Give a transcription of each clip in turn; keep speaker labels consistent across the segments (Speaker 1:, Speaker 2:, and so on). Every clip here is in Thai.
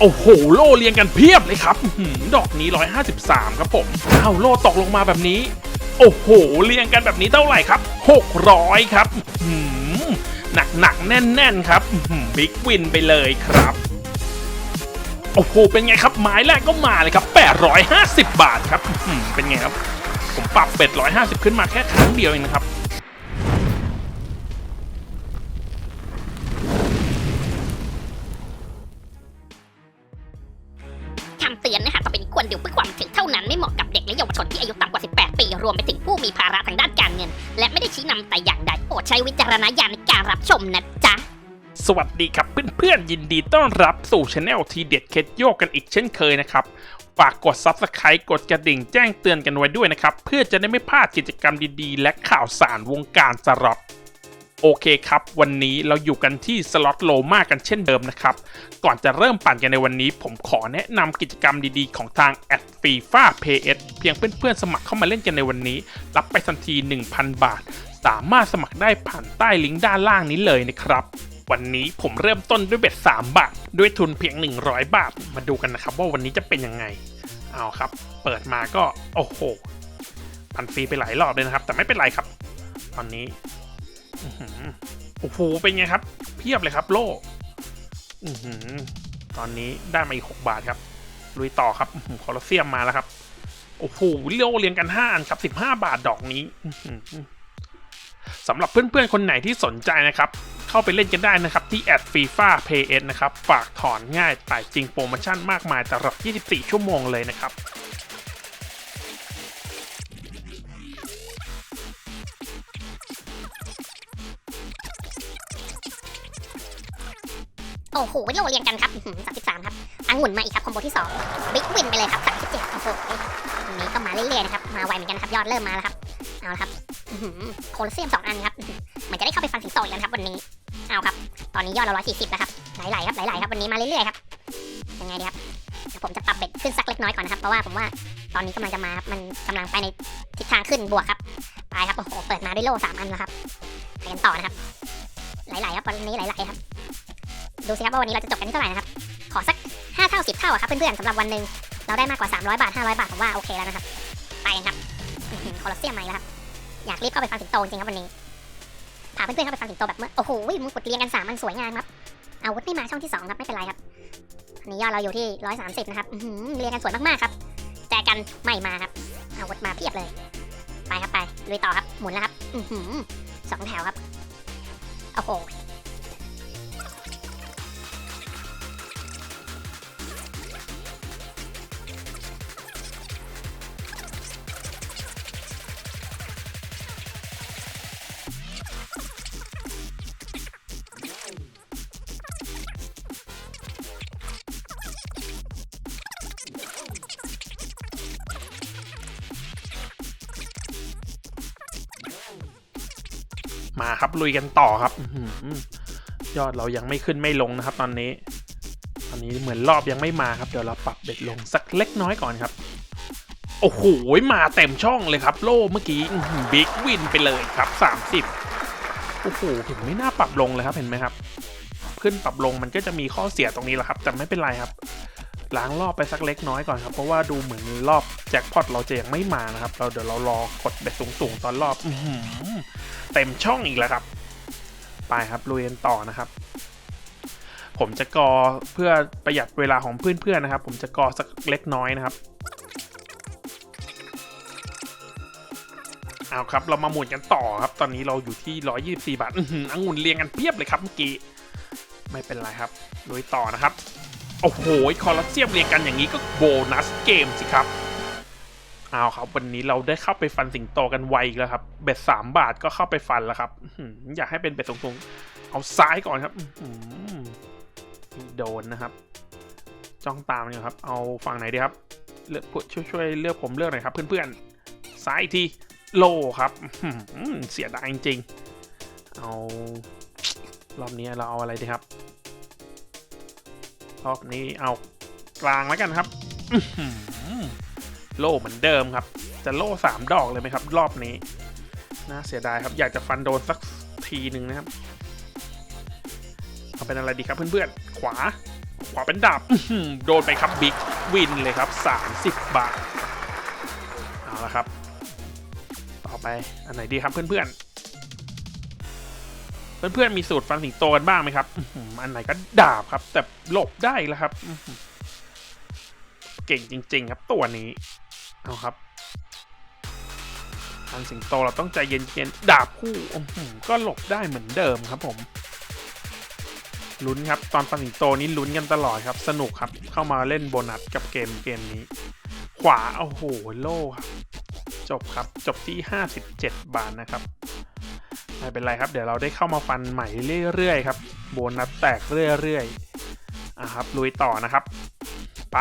Speaker 1: โอ้โห โล่เรียงกันเพียบเลยครับอื้อหือดอกนี้ 153 ครับผมอ้าวโล่ตกลงมาแบบนี้ โอ้โห เรียงกันแบบนี้เท่าไหร่ครับ 600 ครับอื้อหือหนักหนักแน่นแน่นครับบิ๊กวินไปเลยครับ โอ้โห เป็นไงครับ ไม้แรกก็มาเลยครับ 850 บาทครับเป็นไงครับ ผมปรับเป็ด150 ขึ้นมาแค่ครั้งเดียวเองนะครับ
Speaker 2: รวมไปถึงผู้มีภาระทางด้านการเงิน และไม่ได้ชี้นำแต่อย่างใดโปรดใช้วิจารณญาณในการรับชมนะจ๊ะ
Speaker 1: สวัสดีครับเพื่อนๆ ยินดีต้อนรับสู่ช anel ทีเด็ดเคสโยกกันอีกเช่นเคยนะครับ ฝากกด Subscribe กดกระดิ่งแจ้งเตือนกันไว้ด้วยนะครับ เพื่อจะได้ไม่พลาดกิจกรรมดีๆ และข่าวสารวงการสล็อต โอเคครับ วันนี้เราอยู่กันที่สล็อตโลมากันเช่นเดิมนะครับ ก่อนจะเริ่มปั่นกันในวันนี้ ผมขอแนะนำกิจกรรมดีๆ ของทางแอดฟีฟ่าเพย์เพียงเพื่อนๆสมัครเข้ามาเล่นกันในวันนี้ รับไปทันที 1,000 บาท สามารถสมัครได้ผ่านใต้ลิงก์ด้านล่างนี้เลยนะครับ วันนี้ผมเริ่มต้นด้วยเบ็ด3 บาท ด้วยทุนเพียง 100 บาท มาดูกันนะครับว่าวันนี้จะเป็นยังไง เอาครับ เปิดมาก็โอ้โหพันฟรีไปหลายรอบเลยนะครับ แต่ไม่เป็นไรครับ ตอนนี้ โอ้โห เป็นไงครับ เพียบเลยครับโล่ตอนนี้ได้มาอีก6บาทครับ ลุยต่อครับอื้อหือคอลอสเซียมมาแล้วครับ โอ้โหโล่เรียงกัน5อันครับ15บาทดอกนี้สำหรับเพื่อนๆ คนไหนที่สนใจนะครับ เข้าไปเล่นกันได้นะครับ ที่แอดฟีฟ่าเพย์นะครับ ฝากถอนง่ายจ่จริงโปรโมชั่นมากมายตลอด 24 ชั่วโมงเลยนะครับ
Speaker 2: โอ้โหโลเรียงกันครับสามสิบสามครับองุ่นมาอีกครับคอมโบที่สองบิ๊กวินไปเลยครับสามสิบเจ็ดโอ้โหนี้ก็มาเรื่อยๆนะครับ มาไวเหมือนกันครับยอดเริ่มมาแล้วครับ เอาละครับโคลสเซียมสองอันครับเหมือนจะได้เข้าไปฟันสิงโตอีกแล้วนครับวันนี้ เอาครับ ตอนนี้ยอดเราร้อยสี่สิบแล้วครับไหลๆครับไหลๆครับวันนี้มาเรื่อยๆครับ ยังไงดีครับผมจะปรับเบ็ดขึ้นสักเล็กน้อยก่อนนะครับ เพราะว่าผมว่าตอนนี้กำลังจะมาครับ มันกำลังไปในทิศทางขึ้นบวกครับ ไปครับ โอ้โห เปิดมาด้วยโล่สามอันแล้วครับ ไปกันต่อนะครับ ไหลๆครับวันนี้ไหลๆครับ ดูสิครับว่าวันนี้เราจะจบกันที่เท่าไหร่นะครับ ขอสัก 5 เท่า 10 เท่าอะครับเพื่อนๆสำหรับวันหนึ่งเราได้มากกว่า 300 บาท 500 บาทผมว่าโอเคแล้วนะครับ ไปครับอื้อหือโคลอสเซียมมาอีกแล้วครับ อยากรีบเข้าไปฟังสิงโตจริงครับวันนี้พาเพื่อนๆเข้าไปฟังสิงโตแบบเมื่อ โอ้โหมึงกุฎเรียงกันสามมันสวยงามครับ อาวุธไม่มาช่องที่สองครับไม่เป็นไรครับอันนี้ยอดเราอยู่ที่ 130 นะครับเรียงกันสวยมากๆครับแจกันไม่มาครับ อาวุธมาเพียบเลย ไปครับไปลุยต่อครับ หมุนแล้วครับสองแถวครับ โอ้โห
Speaker 1: มาครับลุยกันต่อครับยอดเรายังไม่ขึ้นไม่ลงนะครับ ตอนนี้ ตอนนี้เหมือนรอบยังไม่มาครับเดี๋ยวเราปรับเบ็ดลงสักเล็กน้อยก่อนครับ โอ้โหมาเต็มช่องเลยครับ โล่เมื่อกี้บิ๊กวินไปเลยครับ 30โอ้โหผมไม่น่าปรับลงเลยครับเห็นไหมครับ ขึ้นปรับลงมันก็จะมีข้อเสียตรงนี้แหละครับ แต่ไม่เป็นไรครับ ล้างรอบไปสักเล็กน้อยก่อนครับ เพราะว่าดูเหมือนรอบแจ็คพอตเราจะยังไม่มานะครับ เราเดี๋ยวเรารอกดเบ็ดสูงๆ ตอนรอบอเต็มช่องอีกแล้วครับ ไปครับลุยกันต่อนะครับ ผมจะกอเพื่อประหยัดเวลาของเพื่อนๆนะครับ ผมจะกอสักเล็กน้อยนะครับเอาครับ เรามาหมุนกันต่อครับ ตอนนี้เราอยู่ที่ 124 บาท อื้อหือองุ่นเรียงกันเพียบเลยครับเมื่อกี้ ไม่เป็นไรครับลุยต่อนะครับ โอ้โหคอลอเซียมเรียงกันอย่างนี้ก็โบนัสเกมสิครับเอาครับ วันนี้เราได้เข้าไปฟันสิงโตกันไวแล้วครับ เบ็ดสามบาทก็เข้าไปฟันแล้วครับอยากให้เป็นเบ็ดตรงๆ เอาซ้ายก่อนครับอื้อหือโดนนะครับ จ้องตามอยู่ครับ เอาฝั่งไหนดีครับ เลือกช่วยช่วยเลือกผมเลือกหน่อยครับ เพื่อนๆ ซ้ายทีโลครับเสียดายจริงๆเอารอบนี้เราเอาอะไรดีครับ รอบนี้เอากลางแล้วกันครับโล่เหมือนเดิมครับ จะโล่สามดอกเลยไหมครับ รอบนี้น่าเสียดายครับ อยากจะฟันโดนสักทีหนึ่งนะครับ เอาเป็นอะไรดีครับเพื่อนๆ ขวา ขวาเป็นดาบโดนไปครับบิ๊กวินเลยครับ 30 บาท เอาละครับ ต่อไปอันไหนดีครับเพื่อนๆ เพื่อนๆมีสูตรฟันสิงโตกันบ้างไหมครับอืมอันไหนก็ดาบครับ แต่หลบได้แล้วครับ เก่งจริง ๆ ครับตัวนี้เอาครับฟันสิงโตเราต้องใจเย็นๆดาบคู่อื้อหือก็หลบได้เหมือนเดิมครับ ผมลุ้นครับ ตอนฟันสิงโตนี้ลุ้นกันตลอดครับ สนุกครับ เข้ามาเล่นโบนัสกับเกมเกมนี้ ขวาโอ้โหโล่ครับ จบครับ จบที่ 57 บาทนะครับ ไม่เป็นไรครับ เดี๋ยวเราได้เข้ามาฟันใหม่เรื่อยๆครับ โบนัสแตกเรื่อยๆอะครับลุยต่อนะครับ ไป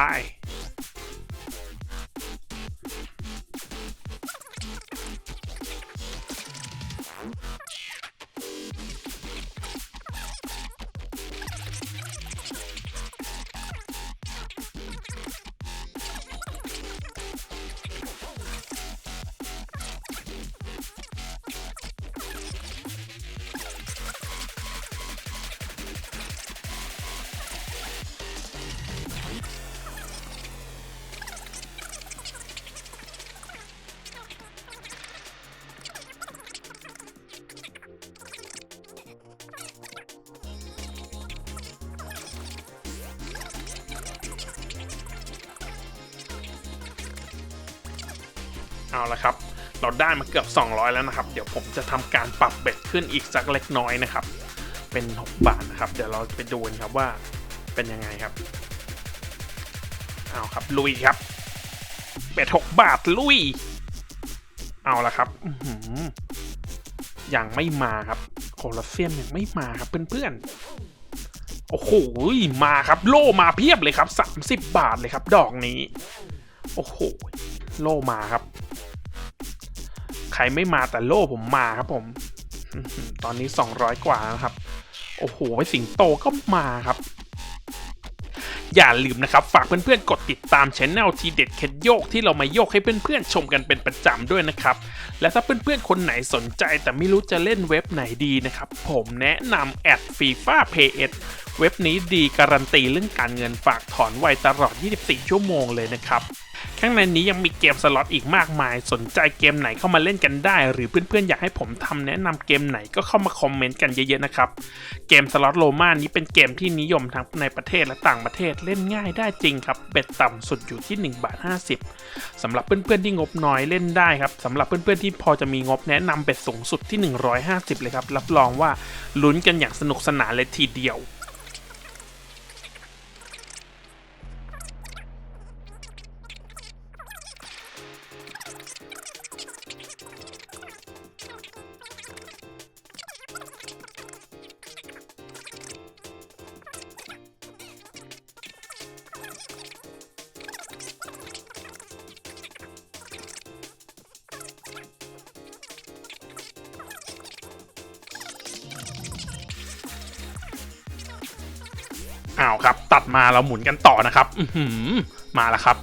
Speaker 1: เอาละครับ เราได้มาเกือบ 200 แล้วนะครับ เดี๋ยวผมจะทำการปรับเบ็ดขึ้นอีกสักเล็กน้อยนะครับ เป็น 6 บาทนะครับ เดี๋ยวเราไปดูกันครับว่าเป็นยังไงครับ เอาครับลุยครับ เบ็ด 6 บาทลุย เอาละครับยังไม่มาครับโคลอเซียมยังไม่มาครับเพื่อนๆ โอ้โหมาครับโลมาเพียบเลยครับ 30 บาทเลยครับ ดอกนี้ โอ้โห โลมาครับ ครไม่มาแต่โล่ผมมาครับผม ตอนนี้ 200 กว่าแล้วนะครับ โอ้โหไอสิงโตก็มาครับ อย่าลืมนะครับ ฝากเพื่อนๆ กดติดตามช anel ทีเด็ดเคดโยกที่เรามาโยกให้เพื่อนๆ ชมกันเป็นประจำด้วยนะครับ และถ้าเพื่อนๆ คนไหนสนใจแต่ไม่รู้จะเล่นเว็บไหนดีนะครับ ผมแนะนำแอดฟีฟ่าเพย์เว็บนี้ดีการันตีเรื่องการเงินฝากถอนไวตลอด 24 ชั่วโมงเลยนะครับ ข้างในนี้ยังมีเกมสล็อตอีกมากมาย สนใจเกมไหนเข้ามาเล่นกันได้ หรือเพื่อนๆอยากให้ผมทำแนะนำเกมไหนก็เข้ามาคอมเมนต์กันเยอะๆนะครับเกมสล็อตโลมานี้เป็นเกมที่นิยมทั้งในประเทศและต่างประเทศเล่นง่ายได้จริงครับเบ็ดต่ำสุดอยู่ที่1บาท50สำหรับเพื่อนๆที่งบน้อยเล่นได้ครับสำหรับเพื่อนๆที่พอจะมีงบแนะนำเบ็ดสูงสุดที่ 150 เลยครับรับรองว่าลุ้นกันอย่างสนุกสนานเลยทีเดียว อ้าวครับ ตัดมาเราหมุนกันต่อนะครับอือหือมาแล้วครับ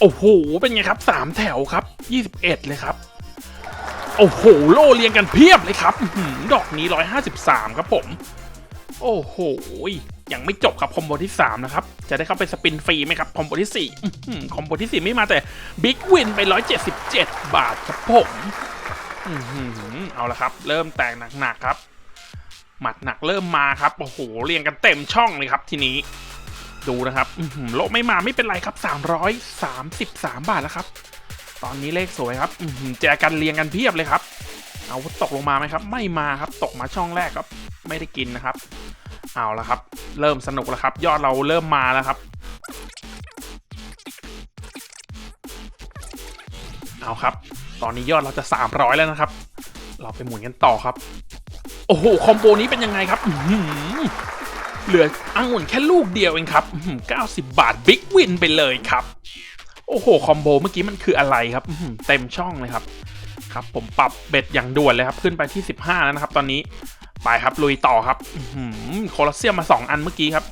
Speaker 1: โอ้โห เป็นไงครับสามแถวครับยี่สิบเอ็ดเลยครับ โอ้โห โล่เรียงกันเพียบเลยครับอื้อหือดอกนี้ร้อยห้าสิบสามครับผม โอ้โหยังไม่จบครับคอมโบที่ 3 นะครับ จะได้เข้าไปสปินฟรีไหมครับคอมโบที่4อื้อหือคอมโบที่ 4 ไม่มาแต่บิ๊กวินไป 177 บาทครับผมอื้อหือเอาละครับ เริ่มแตกหนักๆครับ หมัดหนักเริ่มมาครับโอ้โหเรียงกันเต็มช่องเลยครับทีนี้ ดูนะครับโลไม่มาไม่เป็นไรครับ 333 บาทแล้วครับ ตอนนี้เลขสวยครับแจกันเรียงกันเพียบเลยครับ เอาตกลงมาไหมครับ ไม่มาครับ ตกมาช่องแรกครับ ไม่ได้กินนะครับ เอาละครับ เริ่มสนุกแล้วครับ ยอดเราเริ่มมาแล้วครับเอาครับ ตอนนี้ยอดเราจะ 300 แล้วนะครับ เราไปหมุนกันต่อครับ โอ้โห คอมโบนี้เป็นยังไงครับเหลืออังุ่นแค่ลูกเดียวเองครับ90 บาทบิ๊กวินไปเลยครับ โอ้โห คอมโบเมื่อกี้มันคืออะไรครับเต็มช่องเลยครับ ครับ ผมปรับเบ็ดอย่างด่วนเลยครับ ขึ้นไปที่ 15 แล้วนะครับ ตอนนี้ ไปครับลุยต่อครับอื้อหือโคลอสเซียมมา 2 อันเมื่อกี้ครับ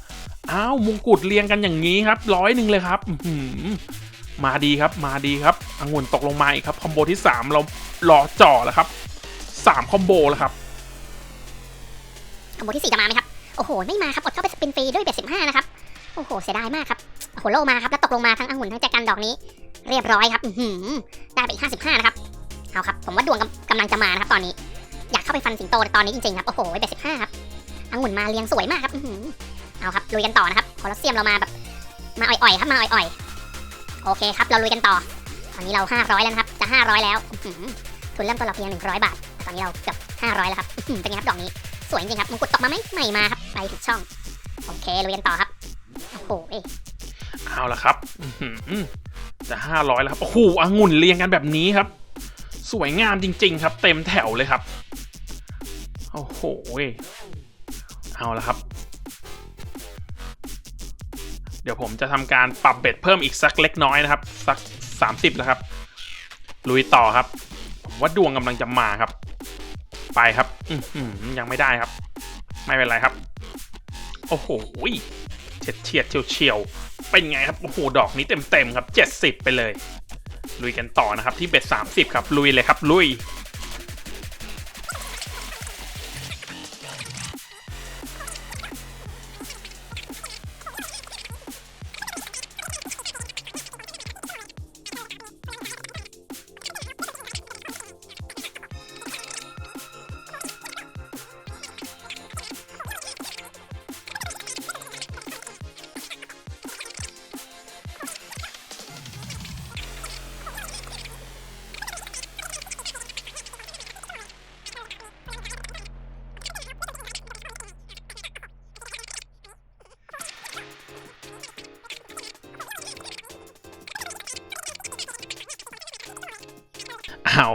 Speaker 1: อ้าวมงกุฎเรียงกันอย่างนี้ครับ ร้อยหนึ่งเลยครับมาดีครับ มาดีครับอังุ่นตกลงมาอีกครับ คอมโบที่ 3 เรารอจ่อแล้วครับ3คอมโบแล้วครับ
Speaker 2: คอมโบที่ 4 จะมาไหมครับ โอ้โห ไม่มาครับ อดเข้าไปสปินฟรีด้วยเบ็ด15นะครับ โอ้โห เสียดายมากครับ โอ้โห โลมาครับ แล้วตกลงมาทั้งอังุ่นทั้งแจกันดอกนี้ เรียบร้อยครับหือได้ไปอีก55นะครับ เอาครับ ผมว่าดวงกำกำลังจะมานะครับ ตอนนี้ อยากเข้าไปฟันสิงโตตอนนี้จริงๆครับ โอ้โหเบ็ด15ครับอังุ่นมาเรียงสวยมากครับหือเอาครับ ลุยกันต่อนะครับคอลอสเซียมเรามาแบบ มาอ่อยๆครับ มาอ่อยๆ โอเคครับ เราลุยกันต่อ ตอนนี้เรา500แล้วนะครับ จะ500แล้อื้อหือทุนเริ่มต้นเราเพียง100บาท ตอนนี้เราเกือบ500แล้วครับอื้อหือเป็นไงครับดอกนี้ สวยจริงครับมงกุฎตกมาไหมไม่มาครับไปถูกช่อง โอเคลุยกันต่อครับ โอ้โหเอ้
Speaker 1: เอาละครับจะห้าร้อยแล้วครับ โอ้โหองุ่นเรียงกันแบบนี้ครับ สวยงามจริง ๆ ครับ เต็มแถวเลยครับ โอ้โหเอาละครับ เดี๋ยวผมจะทำการปรับเบ็ดเพิ่มอีกสักเล็กน้อยนะครับ สักสามสิบแล้วครับ ลุยต่อครับ ผมว่าดวงกำลังจะมาครับ ไปครับอือหือยังไม่ได้ครับ ไม่เป็นไรครับ โอ้โหเฉียดเฉียดเฉียวเฉียวเป็นไงครับ โอ้โห ดอกนี้เต็มเต็มครับเจ็ดสิบไปเลย ลุยกันต่อนะครับที่เบ็ดสามสิบครับ ลุยเลยครับ ลุย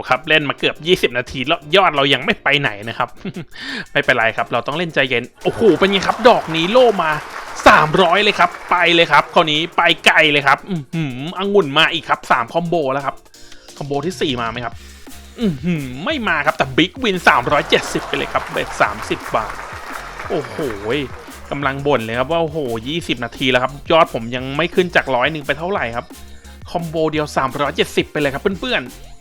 Speaker 1: ครับ เล่นมาเกือบ 20 นาทีแล้วยอดเรายังไม่ไปไหนนะครับ ไม่เป็นไรครับ เราต้องเล่นใจเย็น โอ้โห เป็นไงครับ ดอกนี้โล่มา 300 เลยครับ ไปเลยครับคราวนี้ไปไกลเลยครับ อือหืองุ่นมาอีกครับ 3 คอมโบแล้วครับ คอมโบที่ 4 มาไหมครับ อือหือไม่มาครับ แต่บิ๊กวิน 370 ไปเลยครับเบ็ด30 บาท โอ้โหกำลังบ่นเลยครับว่าโอ้โห 20 นาทีแล้วครับ ยอดผมยังไม่ขึ้นจากร้อยหนึ่งไปเท่าไหร่ครับ คอมโบเดียว 370 ไปเลยครับเพื่อนๆ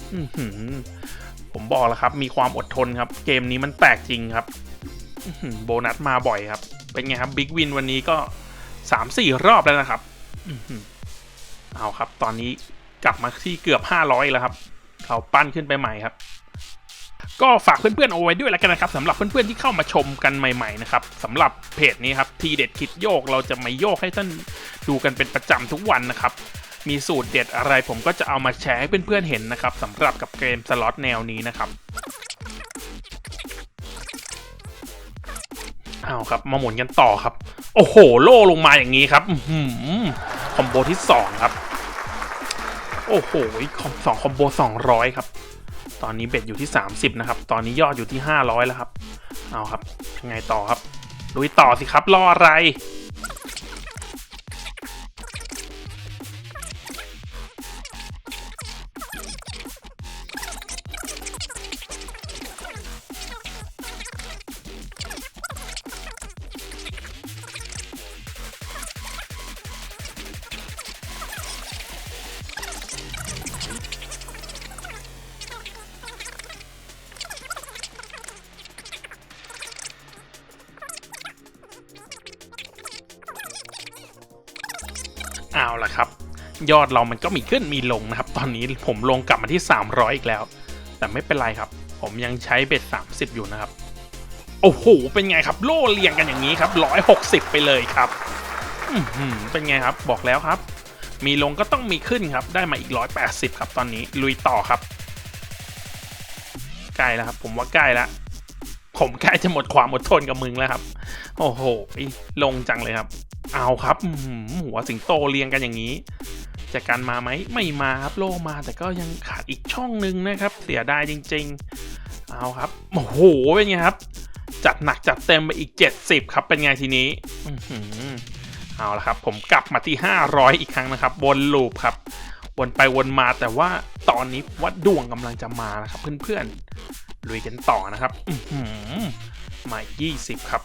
Speaker 1: ผมบอกแล้วครับ มีความอดทนครับ เกมนี้มันแตกจริงครับโบนัสมาบ่อยครับ เป็นไงครับบิ๊กวินวันนี้ก็สามสี่รอบแล้วนะครับเอาครับ ตอนนี้กลับมาที่เกือบ500แล้วครับ เราปั้นขึ้นไปใหม่ครับ ก็ฝากเพื่อนๆเอาไว้ด้วยแล้วกันนะครับสำหรับเพื่อนๆที่เข้ามาชมกันใหม่ๆนะครับสำหรับเพจนี้ครับทีเด็ดคิดโยกเราจะมาโยกให้ท่านดูกันเป็นประจำทุกวันนะครับ มีสูตรเด็ดอะไรผมก็จะเอามาแชร์ให้เพื่อนๆเห็นนะครับสำหรับกับเกมสล็อตแนวนี้นะครับเอาครับมาหมุนกันต่อครับ โอ้โห โล่ลงมาอย่างนี้ครับอื้อหือคอมโบที่สองครับ โอ้โหคอมสองคอมโบสองร้อยครับ ตอนนี้เบ็ดอยู่ที่30นะครับ ตอนนี้ยอดอยู่ที่500แล้วครับ เอาครับยังไงต่อครับลุยต่อสิครับรออะไร ยอดเรามันก็มีขึ้นมีลงนะครับ ตอนนี้ผมลงกลับมาที่ 300 อีกแล้ว แต่ไม่เป็นไรครับ ผมยังใช้เบ็ด 30 อยู่นะครับ โอ้โห เป็นไงครับ โล่เรียงกันอย่างนี้ครับ 160 ไปเลยครับอืเป็นไงครับ บอกแล้วครับ มีลงก็ต้องมีขึ้นครับ ได้มาอีก 180 ครับ ตอนนี้ลุยต่อครับ ใกล้แล้วครับ ผมว่าใกล้แล้วผมใกล้จะหมดความอดทนกับมึงแล้วครับ โอ้โหลงจังเลยครับ เอาครับหัวสิงโตเรียงกันอย่างนี้ จะกันมาไหมไม่มาครับโลมาแต่ก็ยังขาดอีกช่องหนึ่งนะครับ เสียดายจริง ๆ เอาครับโอ้โหเป็นไงครับ จัดหนักจัดเต็มไปอีก 70 ครับเป็นไงทีนี้อื้อหือเอาละครับ ผมกลับมาที่ 500 อีกครั้งนะครับวนลูปครับวนไปวนมาแต่ว่าตอนนี้วัดดวงกำลังจะมานะครับ เพื่อนๆลุยกันต่อนะครับอื้อหือมาอีก20 ครับ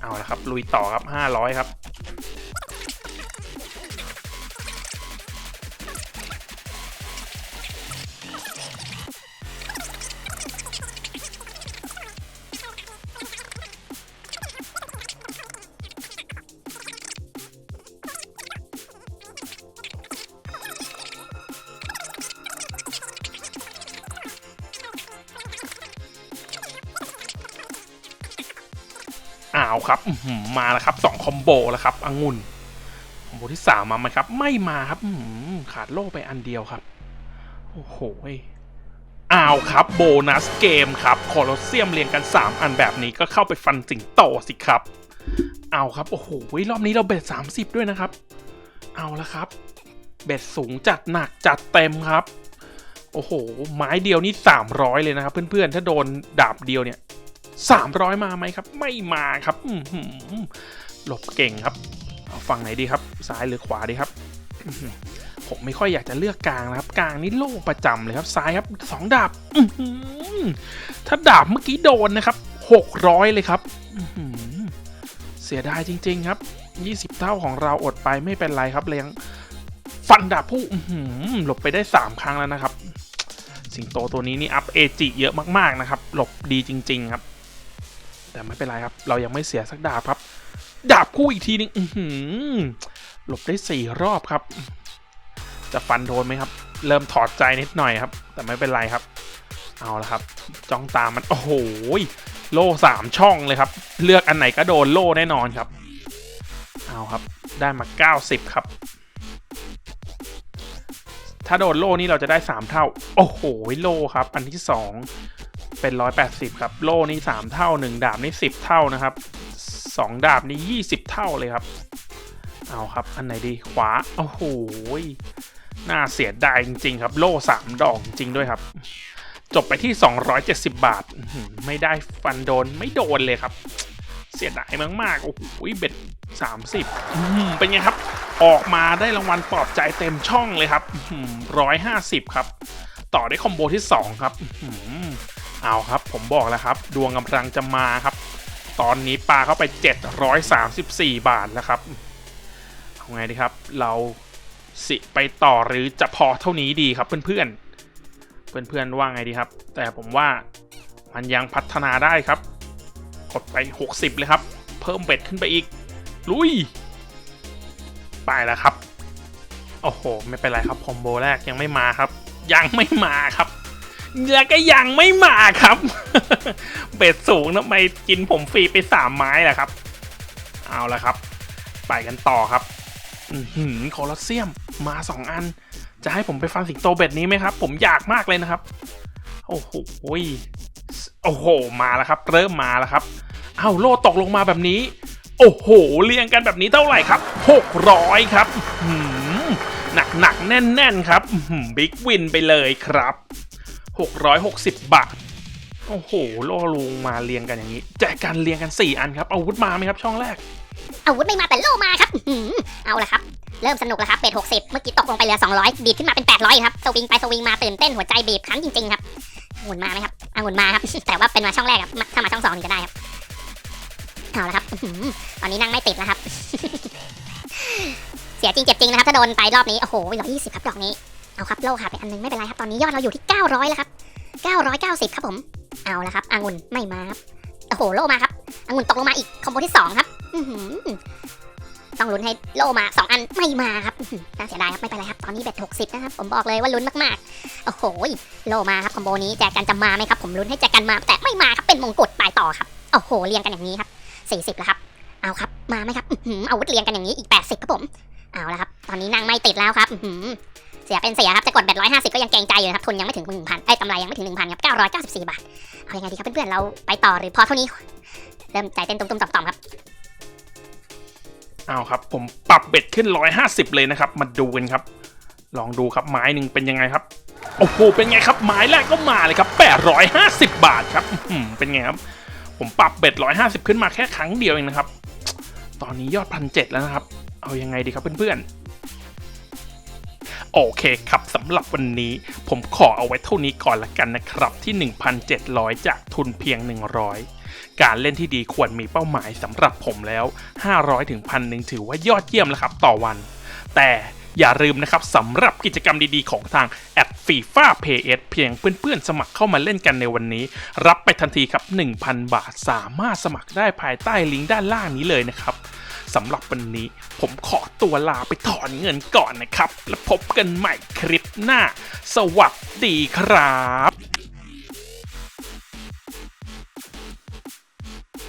Speaker 1: เอาละครับ ลุยต่อครับ 500 ครับ เอาครับมาแล้วครับสองคอมโบแล้วครับองุ่นคอมโบที่สามมาไหมครับ ไม่มาครับขาดโล่ไปอันเดียวครับ โอ้โหอ้าวครับโบนัสเกมครับโคลอสเซียมเรียงกัน 3 อันแบบนี้ก็เข้าไปฟันสิงโตสิครับเอาครับ โอ้โหรอบนี้เราเบ็ด30 ด้วยนะครับ เอาละครับ เบ็ดสูงจัดหนักจัดเต็มครับ โอ้โห ไม้เดียวนี่300 เลยนะครับ เพื่อนๆ ถ้าโดนดาบเดียวเนี่ย 300 มาไหมครับ ไม่มาครับหลบเก่งครับ เอาฝั่งไหนดีครับ ซ้ายหรือขวาดีครับ ผมไม่ค่อยอยากจะเลือกกลางนะครับ กลางนี่โล่ประจำเลยครับ ซ้ายครับสองดาบถ้าดาบเมื่อกี้โดนนะครับ 600 เลยครับเสียดายจริง ๆ ครับ 20 เท่าของเราอดไปไม่เป็นไรครับเลี้ยงฟันดาบผู้อื้อหือหลบไปได้ 3 ครั้งแล้วนะครับ สิงโตตัวนี้นี่อัพเอจิเยอะมาก ๆ นะครับ หลบดีจริง ๆ ครับ แต่ไม่เป็นไรครับ เรายังไม่เสียสักดาบครับ ดาบคู่อีกทีนึงอื้อหือหลบได้สี่รอบครับ จะฟันโดนไหมครับ เริ่มถอดใจนิดหน่อยครับ แต่ไม่เป็นไรครับ เอาละครับ จ้องตามมัน โอ้โห โล่สามช่องเลยครับ เลือกอันไหนก็โดนโล่แน่นอนครับ เอาครับ ได้มา 90 ครับ ถ้าโดนโล่นี่เราจะได้ 3 เท่า โอ้โห โล่ครับ อันที่ 2 เป็น 180 ครับ โล่นี่ 3 เท่า 1 ดาบนี่ 10 เท่านะครับ 2 ดาบนี่ 20 เท่าเลยครับ เอาครับ อันไหนดีขวา โอ้โห น่าเสียดายจริง ๆ ครับ โล่ 3 ดอกจริงด้วยครับ จบไปที่ 270 บาท ไม่ได้ฟันโดน ไม่โดนเลยครับ เสียดายมากๆ โอ้โห เบ็ด 30 เป็นไงครับ ออกมาได้รางวัลปลอบใจเต็มช่องเลยครับร้อยห้าสิบครับต่อได้คอมโบที่ 2 ครับ เอาครับผมบอกแล้วครับ ดวงกำลังจะมาครับ ตอนนี้ปลาเข้าไป 734 บาทแล้วครับเอาไงดีครับ เราสิไปต่อหรือจะพอเท่านี้ดีครับเพื่อนๆ เพื่อนๆว่าไงดีครับ แต่ผมว่ามันยังพัฒนาได้ครับ กดไป 60 เลยครับ เพิ่มเบ็ดขึ้นไปอีก ลุย ไปแล้วครับ โอ้โห ไม่เป็นไรครับคอมโบแรกยังไม่มาครับ ยังไม่มาครับ แล้วก็ยังไม่มาครับ เบ็ดสูงทำไมกินผมฟรีไปสามไม้ล่ะครับ เอาละครับ ไปกันต่อครับหือโคลอสเซียมมาสองอัน จะให้ผมไปฟังสิงโตเบ็ดนี้ไหมครับ ผมอยากมากเลยนะครับ โอ้โหโอ้โห มาแล้วครับ เริ่มมาแล้วครับเอ้าโลตกลงมาแบบนี้ โอ้โห เรียงกันแบบนี้เท่าไหร่ครับ600ครับหนักหนักๆแน่นๆครับบิ๊กวินไปเลยครับ 660 บาท โอ้โหโล่ลงมาเรียงกันอย่างนี้ แจกกันเรียงกัน 4 อันครับ อาวุธมาไหมครับช่องแรก
Speaker 2: อาวุธไม่มาแต่โลมาครับอื้อหือเอาละครับ เริ่มสนุกแล้วครับเบ็ด60เมื่อกี้ตกลงไปเหลือ 200 ดีดขึ้นมาเป็น 800ครับสวิงไปสวิงมาตื่นเต้นหัวใจบีบคั้นจริงๆครับองุ่นมาไหมครับองุ่นมาครับ แต่ว่าเป็นมาช่องแรกครับมาถ้ามาช่องสองถึงจะได้ครับเอาละครับอื้อหือตอนนี้นั่งไม่ติดแล้วครับ เสียจริงเจ็บจริงนะครับถ้าโดนไปรอบนี้โอ้โหร้อยยี่สิบครับดอกนี้ เอาครับโลขาดไปอันนึงไม่เป็นไรครับตอนนี้ยอดเราอยู่ที่ 900 แล้วครับ 990 ครับผม เอาละครับองุ่นไม่มาครับโอ้โหโลมาครับองุ่นตกลงมาอีกคอมโบที่สองครับต้องลุ้นให้โลมา 2 อันไม่มาครับน่าเสียดายครับไม่เป็นไรครับตอนนี้เบ็ด60 นะครับ ผมบอกเลยว่าลุ้นมากๆ โอ้โหโลมาครับคอมโบนี้แจกกันจะมาไหมครับผมลุ้นให้แจกกันมาแต่ไม่มาครับเป็นมงกุฎไปต่อครับโอ้โหเรียงกันอย่างนี้ครับ 40แล้วครับ เอาครับมาไหมครับอื้อหือาวุธเรียงกันอย่างนี้อีก 80 ครับผม เอาละครับ ตอนนี้นั่งไม่ติดแล้วครับ สียเป็นเสียครับจะกดแบต150ก็ยังเกรงใจอยู่นะครับทุนยังไม่ถึง1,000ไอ้กำไรยังไม่ถึง1,000ครับ994บสี่บาทเอายังไงดีครับเพื่อนๆเราไปต่อหรือพอเท่านี้ เริ่มใจเต้นตุ้มๆต่อมๆครับ
Speaker 1: เอาครับผมปรับเบ็ดขึ้น150เลยนะครับมาดูกันครับ ลองดูครับไม้หนึ่งเป็นยังไงครับโอ้โหเป็นไงครับไม้แรกก็มาเลยครับ850บาทครับอื้อหือเป็นไงครับผมปรับเบ็ด150ขึ้นมาแค่ครั้งเดียวเองนะครับ ตอนนี้ยอดพันเจ็ดแล้วนะครับ เอายังไงดีครับเพื่อนๆ โอเคครับสำหรับวันนี้ผมขอเอาไว้เท่านี้ก่อนละกันนะครับที่ 1,700 จากทุนเพียง 100 การเล่นที่ดีควรมีเป้าหมายสำหรับผมแล้ว 500ถึงพันหนึ่งถือว่ายอดเยี่ยมแล้วครับต่อวัน แต่อย่าลืมนะครับสำหรับกิจกรรมดีๆ ของทางแอดฟีฟ่าเพย์เพียงเพื่อนๆ สมัครเข้ามาเล่นกันในวันนี้ รับไปทันทีครับ 1,000 บาทสามารถสมัครได้ภายใต้ลิงก์ด้านล่างนี้เลยนะครับ สำหรับวันนี้ ผมขอตัวลาไปถอนเงินก่อนนะครับ แล้วพบกันใหม่คลิปหน้า สวัสดีครับ